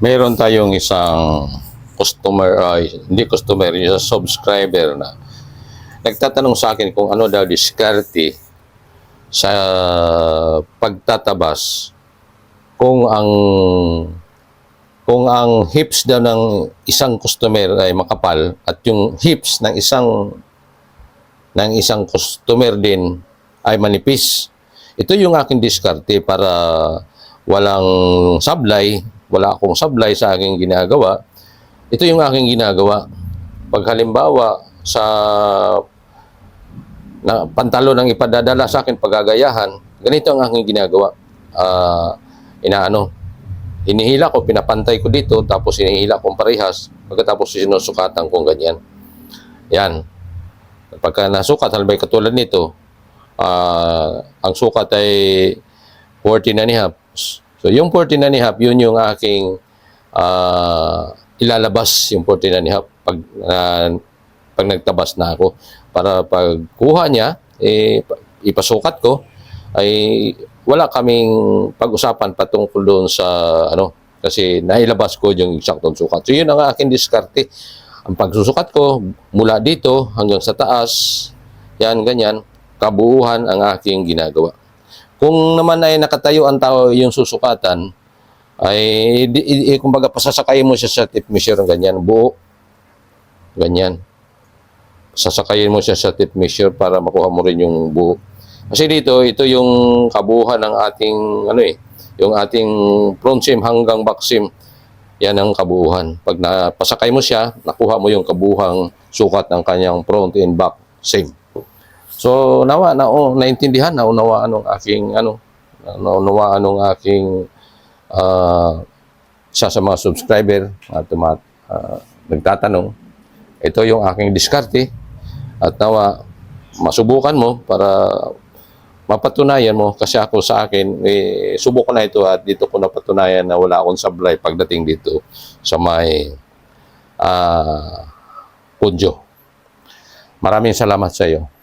Meron tayong isang customer, ay, hindi customer, yung subscriber na nagtatanong sa akin kung ano daw diskarte sa pagtatabas kung ang kung ang hips daw ng isang customer ay makapal at yung hips ng isang ng isang customer din ay manipis. Ito yung aking diskarte para walang sablay, wala akong sablay sa aking ginagawa. Ito yung aking ginagawa. Pag halimbawa sa na pantalo ng ipadadala sa akin pagagayahan, ganito ang aking ginagawa. Ah, inaano, hinihila ko, pinapantay ko dito, tapos hinihila kong parehas, pagkatapos sinusukatan kong ganyan. Yan. Pagka nasukat, halbay katulad nito, ah, ang sukat ay 14 and a half. So, yung 14 and a half, yun yung aking ah, ilalabas, yung 14 and a half, pag, ah, pag nagtabas na ako. Para pagkuha niya, eh, pa- ipasukat ko, ay wala kaming pag-usapan patungkol doon sa ano kasi nailabas ko yung eksaktong sukat. So yun ang aking diskarte. Ang pagsusukat ko mula dito hanggang sa taas, yan ganyan, kabuuhan ang aking ginagawa. Kung naman ay nakatayo ang tao yung susukatan, ay di, i, i- kumbaga pasasakayin mo siya sa tip measure ganyan, buo. Ganyan. Sasakayin mo siya sa tip measure para makuha mo rin yung buo. Kasi dito, ito yung kabuuhan ng ating, ano eh, yung ating front seam hanggang back seam. Yan ang kabuuhan. Pag napasakay mo siya, nakuha mo yung kabuhang sukat ng kanyang front and back seam. So, nawa, na, oh, naintindihan, naunawaan ng aking, ano, naunawaan ng aking ah, isa sa mga subscriber at ah, nagtatanong. Ito yung aking diskarte at nawa, masubukan mo para mapatunayan mo kasi ako sa akin eh, subok ko na ito at dito ko napatunayan na wala akong sablay pagdating dito sa may ah Punjo. Maraming salamat sa iyo.